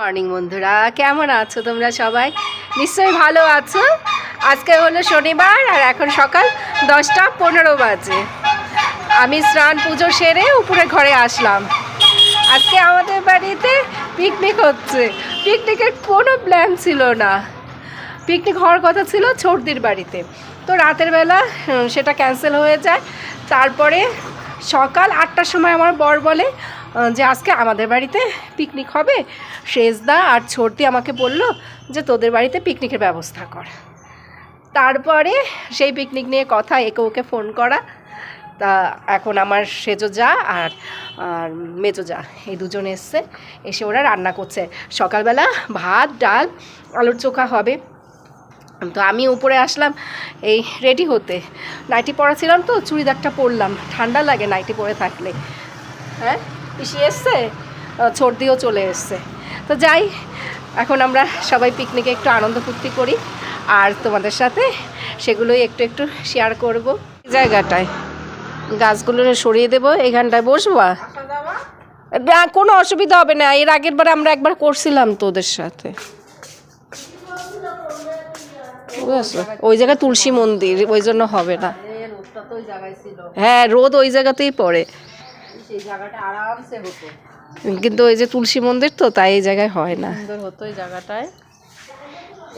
Morning বন্ধুরা। কেমন আছো তোমরা সবাই? নিশ্চয়ই ভালো আছো। আজকে হলো শনিবার আর এখন সকাল দশটা পনেরো বাজে। আমি স্নান পুজো সেরে উপরে ঘরে আসলাম। আজকে আমাদের বাড়িতে পিকনিক হচ্ছে। পিকনিকের কোনো প্ল্যান ছিল না। পিকনিক হওয়ার কথা ছিল ছোটদির বাড়িতে। তো রাতের বেলা সেটা ক্যান্সেল হয়ে যায়। তারপরে সকাল আটটার সময় আমার বর বলে যে আজকে আমাদের বাড়িতে পিকনিক হবে শেষদা আর ছোটদি আমাকে বলল যে তোদের বাড়িতে পিকনিকের ব্যবস্থা কর। তারপরে সেই পিকনিক নিয়ে কথা, একে ওকে ফোন করা। তা এখন আমার সেজো যা আর আর মেজো যা, এই দুজন এসছে, এসে ওরা রান্না করছে। সকালবেলা ভাত, ডাল, আলুর চোখা হবে। তো আমি উপরে আসলাম, এই রেডি হতে। নাইটি পরা ছিলাম তো, চুড়িদারটা পরলাম। ঠান্ডা লাগে নাইটি পরে থাকলে। হ্যাঁ? পিসি এসছে সর্দিও চলে এসছে। তো যাই এখন আমরা সবাই পিকনিকে একটু আনন্দ ফুর্তি করি আর তোমাদের সাথে সেগুলোই একটু একটু শেয়ার করব। জায়গাটায় গাছগুলো সরিয়ে দেবো এখানটায় বসবা? না কোনো অসুবিধা হবে না এর আগের বার আমরা একবার করছিলাম তো ওদের সাথে। ওই জায়গায় তুলসী মন্দির ওই জন্য হবে না। হ্যাঁ রোদ ওই জায়গাতেই পড়ে। সেই জায়গাটা আরামসে হতো। কিন্তু ওই যে তুলসী মন্দির তো তাই এই জায়গায় হয় না। সুন্দর হতো এই জায়গাটায়।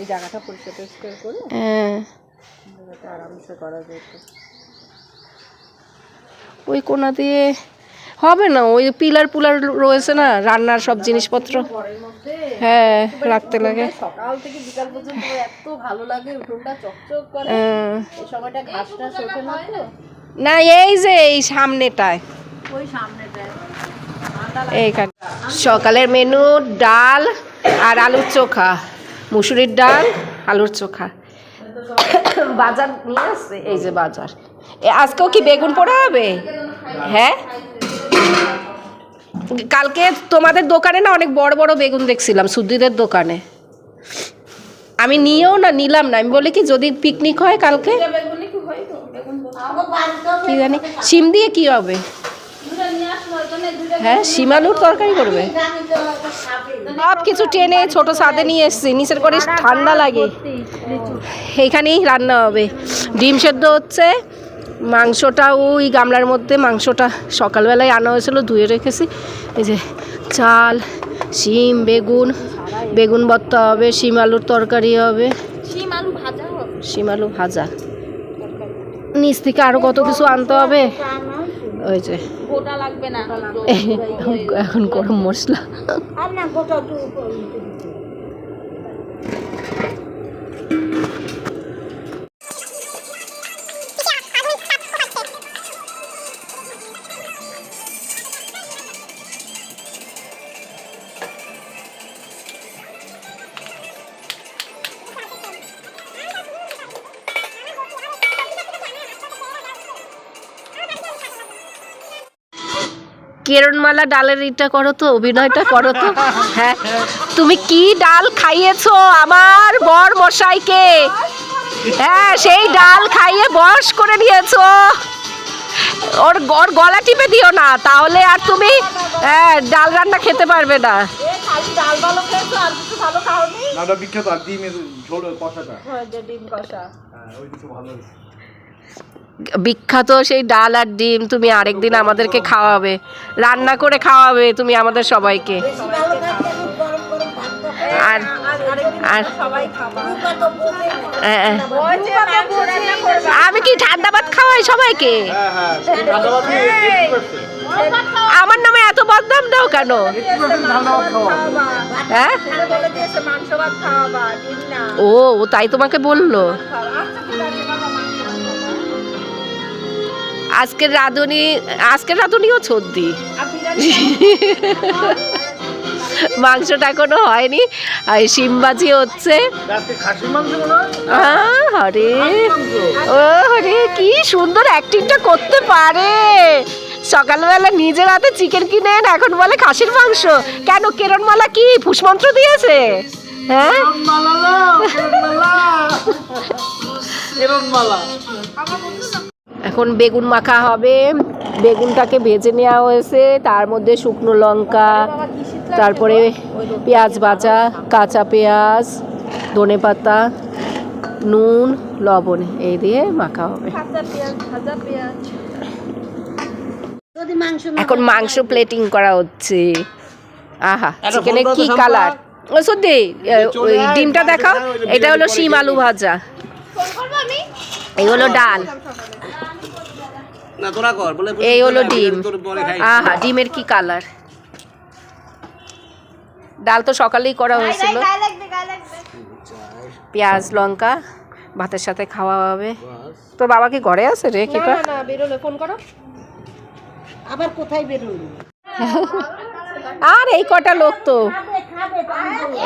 এই জায়গাটা পরিষ্কার করে হ্যাঁ। জায়গাটা আরামসে করা যেত। ওই কোনা দিয়ে হবে না ওই পিলার পুলার রয়েছে না রান্নার সব জিনিসপত্র। হ্যাঁ রাখতে লাগে। সকাল থেকে বিকাল পর্যন্ত এত ভালো লাগে উঠোনটা চকচক করে। হ্যাঁ। এই সময়টা ঘাস টাস না না এই যে এই সামনেটায়। ওই এইখানে। সকালের মেনু ডাল আর আলুর চোখা। মুসুরির ডাল আলুর চোখা। বাজার নিয়ে আসছে? এই যে বাজার। এ, আজকেও কি বেগুন পোড়া হবে? হ্যাঁ? কালকে তোমাদের দোকানে না অনেক বড় বড় বেগুন দেখছিলাম সুদ্দিদের দোকানে। আমি নিয়েও না নিলাম না। আমি বলি কি যদি পিকনিক হয় কালকে? কি জানি? সিম দিয়ে কি হবে? হ্যাঁ শিমালুর তরকারি করবে। সব কিছু টেনে ছোট সাদে নিয়ে এসছি নিচের করে ঠান্ডা লাগে। এইখানেই রান্না হবে। ডিম সেদ্ধ হচ্ছে মাংসটা ওই গামলার মধ্যে মাংসটা সকালবেলায় আনা হয়েছিল ধুয়ে রেখেছি। এই যে চাল শিম বেগুন বেগুন ভর্তা হবে শিম আলুর তরকারি হবে। শিম আলু ভাজা হবে। শিম আলু ভাজা। নিচ থেকে আরও কত কিছু আনতে হবে? ওই যে। গোটা লাগবে না। এখন গরম মশলা। কেরণমালা ডালের ইটা করো তো অভিনয়টা করো তো। হ্যাঁ তুমি কি ডাল খাইয়েছো আমার বর মশাইকে হ্যাঁ সেই ডাল খাইয়ে বয়স করে দিয়েছ। ওর ওর গলা টিপে দিও না তাহলে আর তুমি হ্যাঁ ডাল রান্না খেতে পারবে না। ডাল ভালো খেয়েছো আর বিখ্যাত ডিমের কষাটা। ডিম কষা। হ্যাঁ ওই কিছু ভালো বিখ্যাত সেই ডাল আর ডিম তুমি আরেকদিন আমাদেরকে খাওয়াবে। রান্না করে খাওয়াবে তুমি আমাদের সবাইকে। আর আর আমি কি ঠান্ডা ভাত খাওয়াই সবাইকে। আমার নামে এত বদনাম দাও কেন? 80% ঠান্ডা ভাত খাওয়া। হ্যাঁ ও তাই তোমাকে বলল। আজকের রাঁধুনি আজকের রাঁধুনিও সর্দি। মাংসটা এখনও হয়নি। আর শিমবাজি হচ্ছে। রাতে খাসির মাংস মনে হয়? আহ, আরে ও আরে কি সুন্দর অ্যাক্টিংটা করতে পারে। সকালবেলা নিজের হাতে চিকেন কিনে এখন বলে খাসির মাংস। কেন কেরণমালা কি? ফুসমন্ত্র দিয়েছে? হ্যাঁ? এরকম মালা এখন বেগুন মাখা হবে। বেগুনটাকে ভেজে নেওয়া হয়েছে। তার মধ্যে শুকনো লঙ্কা তারপরে পেঁয়াজ ভাজা কাঁচা পেঁয়াজ ধনে পাতা নুন লবণ এই দিয়ে মাখা হবে। এখন মাংস প্লেটিং করা হচ্ছে। আহা ফোন কি কালার ও সত্যি ওই ডিমটা দেখাও এটা হলো শিম আলু ভাজা। এই হলো ডাল। না তোরা কর বলে এই হলো ডিম। আহা ডিমের কি কালার ডাল তো সকালেই করা হয়েছিল। পেঁয়াজ লঙ্কা ভাতের সাথে খাওয়া হবে। তোর বাবা কি ঘরে আছে রে কি? না বেরোলে ফোন করো। আবার কোথায় বেরোলি? আর এই কটা লোক তো।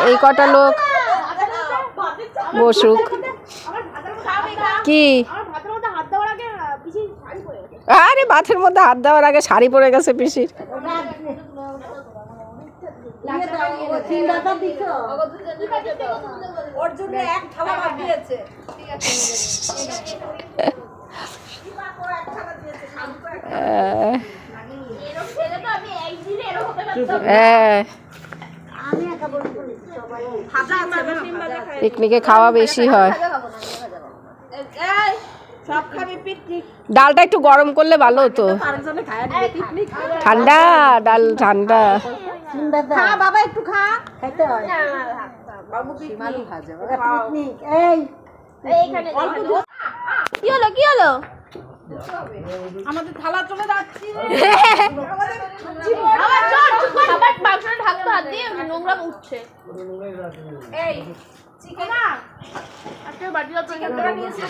এই কটা লোক। বসুক। কি? আরে মাথের মধ্যে হাত দেওয়ার আগে শাড়ি পরে গেছে পিসির। হ্যাঁ। পিকনিকে খাওয়া বেশি হয়। ডালটা একটু গরম করলে ভালো হতো। ঠান্ডা ডাল ঠান্ডা। বাবা একটু খা। হয়। কি হলো কি হলো? আমাদের থালা চলে যাচ্ছে আবার বাক্সটা ঢাকতে হাত দিয়ে নোংরা উঠছে। এই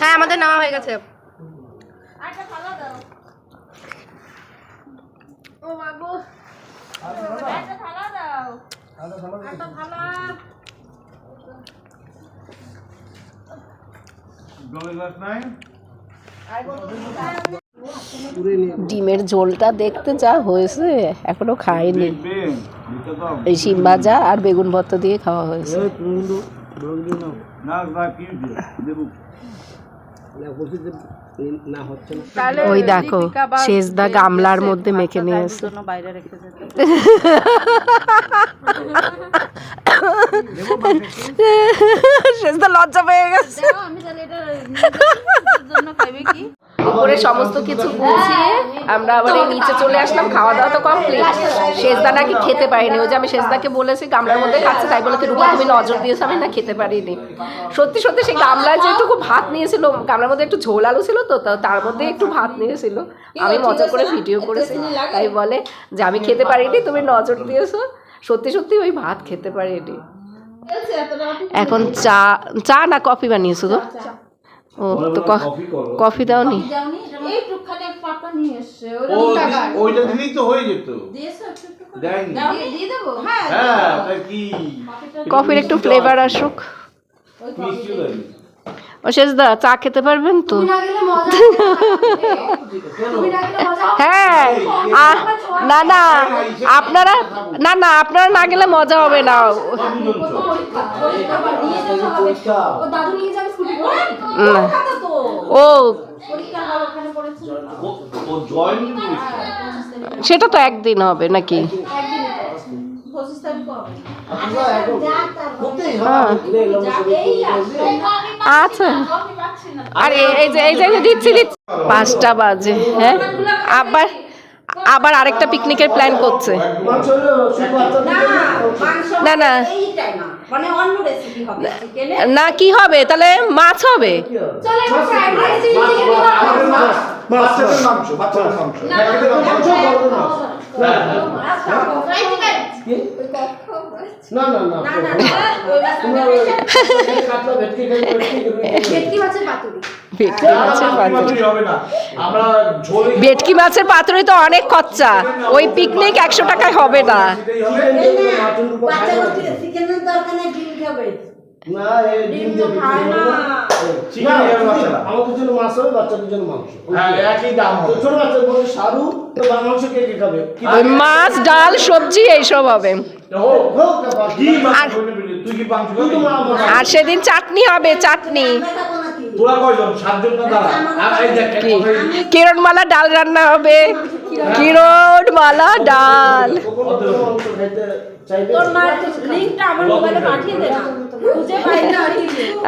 হ্যাঁ আমাদের নেওয়া হয়ে গেছে। একটা থালা দাও। ডিমের ঝোলটা দেখতে যা হয়েছে এখনও খাইনি। এই শিম ভাজা আর বেগুন ভর্তা দিয়ে খাওয়া হয়েছে। ওই দেখো শেষ দা গামলার মধ্যে মেখে নিয়েছে শেষদা লজ্জা পেয়ে গেছে। উপরে সমস্ত কিছু গুছিয়ে আমরা আবার নিচে চলে আসলাম খাওয়া দাওয়া তো কমপ্লিট শেষদা নাকি খেতে পারিনি। ওই যে আমি শেষদাকে বলেছি, গামলার মধ্যে খাচ্ছে, তাই বলে রূপা, তুমি নজর দিয়েছ, আমি না খেতে পারিনি। সত্যি সত্যি, সেই গামলায় যেটুকু ভাত নিয়েছিল, গামলার মধ্যে একটু ঝোল আলু ছিল তা- তার মধ্যে একটু ভাত নিয়েছিল। আমি মজা করে ভিডিও করেছি। তাই বলে যে, আমি খেতে পারিনি, তুমি নজর দিয়েছ। সত্যি সত্যি, ওই ভাত খেতে পারিনি। এখন চা চা না কফি বানিয়েছো তো ও তো ক- কফি দাওনি? ওইটা দিলেই তো হয়ে যেত। হ্যাঁ কফির একটু ফ্লেভার আসুক। ও দা চা খেতে পারবেন তো? হ্যাঁ না না, আপনারা, না না, আপনারা না গেলে মজা হবে না। ও, সেটা তো একদিন হবে নাকি হ্যাঁ। আচ্ছা আর এই যে এই যে দিচ্ছি দিচ্ছি পাঁচটা বাজে হ্যাঁ আবার আবার আরেকটা পিকনিকের প্ল্যান করছে না না মানে অন্য রেসিপি হবে চিকেনে না কি হবে তাহলে মাছ হবে মাছ না না না। মাছের পাতুরি। ভেটকি মাছের পাতুরি। তো অনেক খরচা ওই পিকনিক একশো টাকায় হবে না। না ডিম দিয়ে খায় না। চিকেন আমাদের জন্য মাছ হবে বাচ্চাদের জন্য মাংস। হ্যাঁ একই দাম হবে। ছোট বাচ্চাদের বলে সারু তো মাংস কে কে খাবে? মাছ ডাল সবজি এইসব হবে। হোক হোক কি আর সেদিন চাটনি হবে চাটনি। কথাই- কিরণমালা ডাল রান্না হবে। ডাল? খুঁজে পাই না।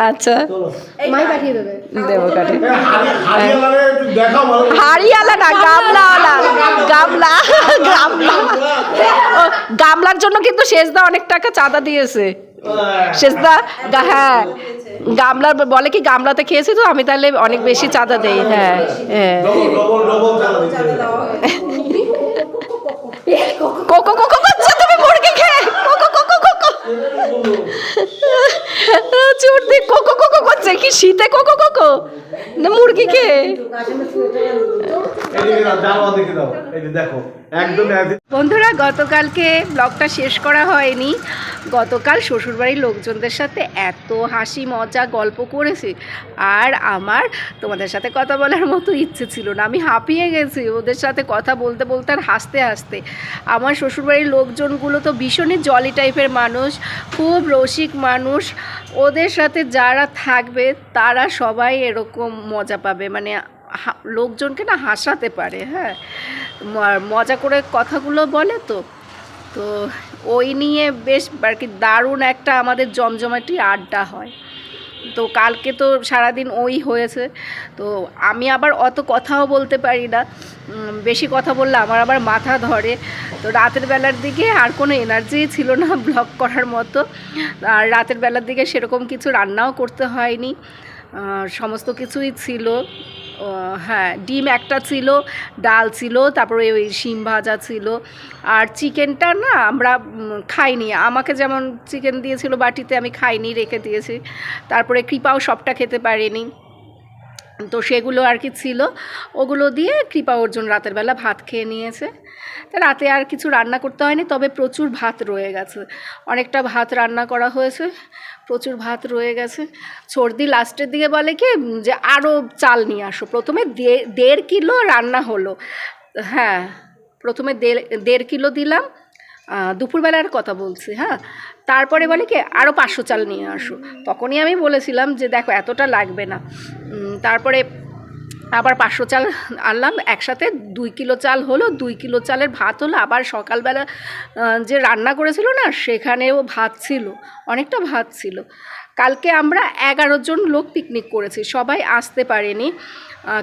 আচ্ছা। দেবো। কাটে। হাড়িয়ালা না গামলাওয়ালা গামলা গামলা। গামলার জন্য কিন্তু শেষদা অনেক টাকা চাঁদা দিয়েছে। গা- হ্যাঁ। গামলার বলে কি গামলাতে খেয়েছি তো? আমি তাহলে অনেক বেশি চাঁদা দেই হ্যাঁ হ্যাঁ। কোকো কোকো করছ তুমি মুরগি খেয়ে কোকো কোকো কোকো। চুরদি কোকো কোকো করছে কি শীতে কোকো কোকো? না মুরগি খেয়ে। দেখো। বন্ধুরা, গতকালকে ব্লগটা শেষ করা হয়নি। গতকাল শ্বশুরবাড়ির লোকজনদের সাথে এত হাসি মজা গল্প করেছি। আর আমার তোমাদের সাথে কথা বলার মতো ইচ্ছে ছিল না। আমি হাঁপিয়ে গেছি ওদের সাথে কথা বলতে বলতে আর হাসতে হাসতে। আমার শ্বশুরবাড়ির লোকজনগুলো তো ভীষণই জলি টাইপের মানুষ, খুব রসিক মানুষ। ওদের সাথে যারা থাকবে, তারা সবাই এরকম মজা পাবে। মানে লোকজনকে না হাসাতে পারে হ্যাঁ। মজা করে কথাগুলো বলে তো। তো ওই নিয়ে বেশ আর কি দারুণ একটা আমাদের জমজমাটি আড্ডা হয়। তো কালকে তো সারাদিন ওই হয়েছে। তো আমি আবার অত কথাও বলতে পারি না। বেশি কথা বললে আমার আবার মাথা ধরে। তো রাতের বেলার দিকে আর কোনো এনার্জি ছিল না ব্লগ করার মতো। আর রাতের বেলার দিকে সেরকম কিছু রান্নাও করতে হয়নি। সমস্ত কিছুই ছিল। হ্যাঁ ডিম একটা ছিল, ডাল ছিল, তারপরে ওই শিম ভাজা ছিল। আর চিকেনটা না আমরা খাইনি। আমাকে যেমন চিকেন দিয়েছিল বাটিতে, আমি খাইনি, রেখে দিয়েছি। তারপরে কৃপাও সবটা খেতে পারেনি। তো সেগুলো আর কি ছিল। ওগুলো দিয়ে কৃপা অর্জুন রাতের বেলা ভাত খেয়ে নিয়েছে। তা রাতে আর কিছু রান্না করতে হয়নি, তবে প্রচুর ভাত রয়ে গেছে। অনেকটা ভাত রান্না করা হয়েছে, প্রচুর ভাত রয়ে গেছে। সর্দি লাস্টের দিকে বলে কি, যে আরও চাল নিয়ে আসো। প্রথমে দেড় কিলো রান্না হলো। হ্যাঁ প্রথমে দেড় কিলো দিলাম। দুপুরবেলার কথা বলছি হ্যাঁ। তারপরে বলে কি আরও পাঁচশো চাল নিয়ে আসো। তখনই আমি বলেছিলাম যে, দেখো, এতটা লাগবে না। তারপরে আবার পাঁচশো চাল আনলাম, একসাথে দুই কিলো চাল হলো, দুই কিলো চালের ভাত হলো, আবার সকালবেলা যে রান্না করেছিল না, সেখানেও ভাত ছিল, অনেকটা ভাত ছিল। কালকে আমরা এগারো জন লোক পিকনিক করেছি, সবাই আসতে পারেনি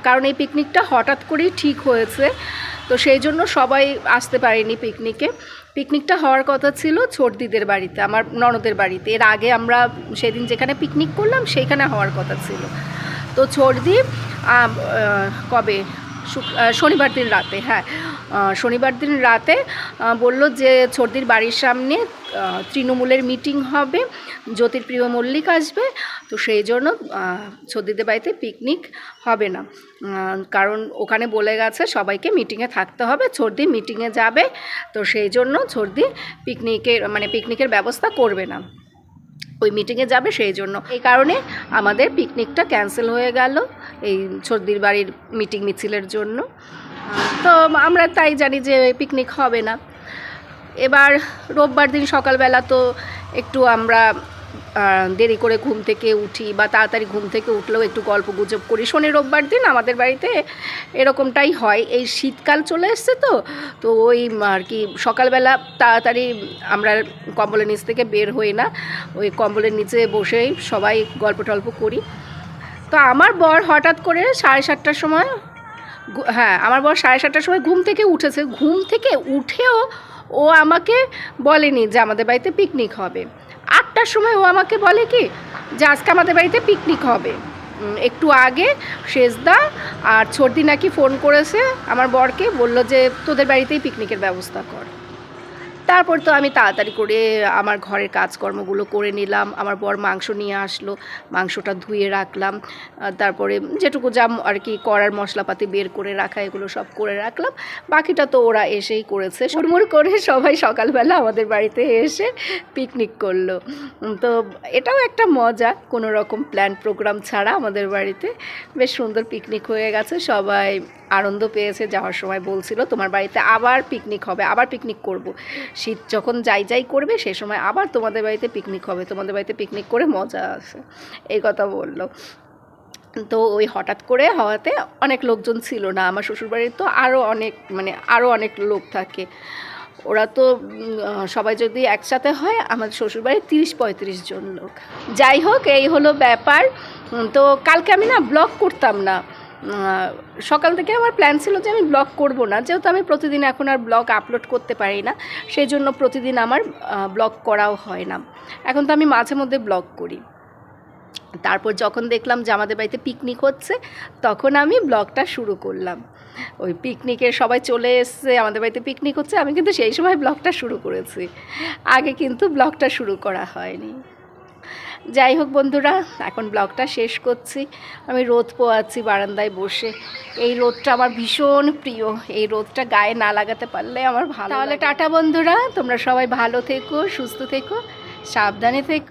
কারণ এই পিকনিকটা হঠাৎ করেই ঠিক হয়েছে, তো সেই জন্য সবাই আসতে পারেনি পিকনিকে পিকনিকটা হওয়ার কথা ছিল ছোটদিদের বাড়িতে, আমার ননদের বাড়িতে। এর আগে আমরা সেদিন যেখানে পিকনিক করলাম, সেইখানে হওয়ার কথা ছিল। তো ছোটদি কবে? শনিবার দিন রাতে হ্যাঁ। শনিবার দিন রাতে বলল যে ছোটদির বাড়ির সামনে তৃণমূলের মিটিং হবে, জ্যোতির্প্রিয় মল্লিক আসবে, তো সেই জন্য ছোটদিদের বাড়িতে পিকনিক হবে না। কারণ ওখানে বলে গেছে সবাইকে মিটিংয়ে থাকতে হবে ছোটদি মিটিংয়ে যাবে, তো সেই জন্য ছোটদি পিকনিকের মানে পিকনিকের ব্যবস্থা করবে না। ওই মিটিংয়ে যাবে সেই জন্য। এই কারণে আমাদের পিকনিকটা ক্যান্সেল হয়ে গেল, এই সর্দির বাড়ির মিটিং মিছিলের জন্য। তো আমরা তাই জানি যে পিকনিক হবে না। এবার রোববার দিন সকালবেলা তো একটু আমরা দেরি করে ঘুম থেকে উঠি বা তাড়াতাড়ি ঘুম থেকে উঠলেও একটু গল্প গুজব করি। শনি রোববার দিন আমাদের বাড়িতে এরকমটাই হয়। এই শীতকাল চলে এসছে তো তো ওই আর কি সকালবেলা তাড়াতাড়ি আমরা কম্বলের নিচ থেকে বের হই না। ওই কম্বলের নিচে বসেই সবাই গল্প টল্প করি। তো আমার বর হঠাৎ করে সাড়ে সাতটার সময় হ্যাঁ আমার বর সাড়ে সাতটার সময় ঘুম থেকে উঠেছে। ঘুম থেকে উঠেও ও আমাকে বলেনি যে আমাদের বাড়িতে পিকনিক হবে। আটটার সময় ও আমাকে বলে কি যে আজকে আমাদের বাড়িতে পিকনিক হবে। একটু আগে শেষদা আর ছর্দি নাকি ফোন করেছে আমার বরকে, বলল যে তোদের বাড়িতেই পিকনিকের ব্যবস্থা কর। তারপর তো আমি তাড়াতাড়ি করে আমার ঘরের কাজকর্মগুলো করে নিলাম। আমার বর মাংস নিয়ে আসলো, মাংসটা ধুয়ে রাখলাম। তারপরে যেটুকু যা আর কি করার মশলাপাতি বের করে রাখা, এগুলো সব করে রাখলাম। বাকিটা তো ওরা এসেই করেছে। হুড়মুড় করে সবাই সকালবেলা আমাদের বাড়িতে এসে পিকনিক করল। তো এটাও একটা মজা। কোনো রকম প্ল্যান প্রোগ্রাম ছাড়া আমাদের বাড়িতে বেশ সুন্দর পিকনিক হয়ে গেছে। সবাই আনন্দ পেয়েছে, যাওয়ার সময় বলছিল, তোমার বাড়িতে আবার পিকনিক হবে, আবার পিকনিক করব। শীত যখন যাই যাই করবে, সে সময় আবার তোমাদের বাড়িতে পিকনিক হবে, তোমাদের বাড়িতে পিকনিক করে মজা আছে এই কথা বলল। তো ওই হঠাৎ করে হওয়াতে অনেক লোকজন ছিল না, আমার শ্বশুরবাড়ির তো আরও অনেক মানে আরও অনেক লোক থাকে। ওরা তো সবাই যদি একসাথে হয় আমার শ্বশুরবাড়ির তিরিশ পঁয়ত্রিশ জন লোক। যাই হোক, এই হলো ব্যাপার। তো কালকে আমি না ব্লগ করতাম না। সকাল থেকে আমার প্ল্যান ছিল যে আমি ব্লগ করব না। যেহেতু আমি প্রতিদিন এখন আর ব্লগ আপলোড করতে পারি না, সেই জন্য প্রতিদিন আমার ব্লগ করাও হয় না। এখন তো আমি মাঝে মধ্যে ব্লগ করি। তারপর যখন দেখলাম যে আমাদের বাড়িতে পিকনিক হচ্ছে, তখন আমি ব্লগটা শুরু করলাম। ওই পিকনিকে সবাই চলে এসছে, আমাদের বাড়িতে পিকনিক হচ্ছে, আমি কিন্তু সেই সময় ব্লগটা শুরু করেছি। আগে কিন্তু ব্লগটা শুরু করা হয়নি। যাই হোক বন্ধুরা এখন ব্লগটা শেষ করছি। আমি রোদ পোয়াচ্ছি বারান্দায় বসে। এই রোদটা আমার ভীষণ প্রিয়। এই রোদটা গায়ে না লাগাতে পারলে আমার ভালো তাহলে টাটা বন্ধুরা তোমরা সবাই ভালো থেকো সুস্থ থেকো সাবধানে থেকো।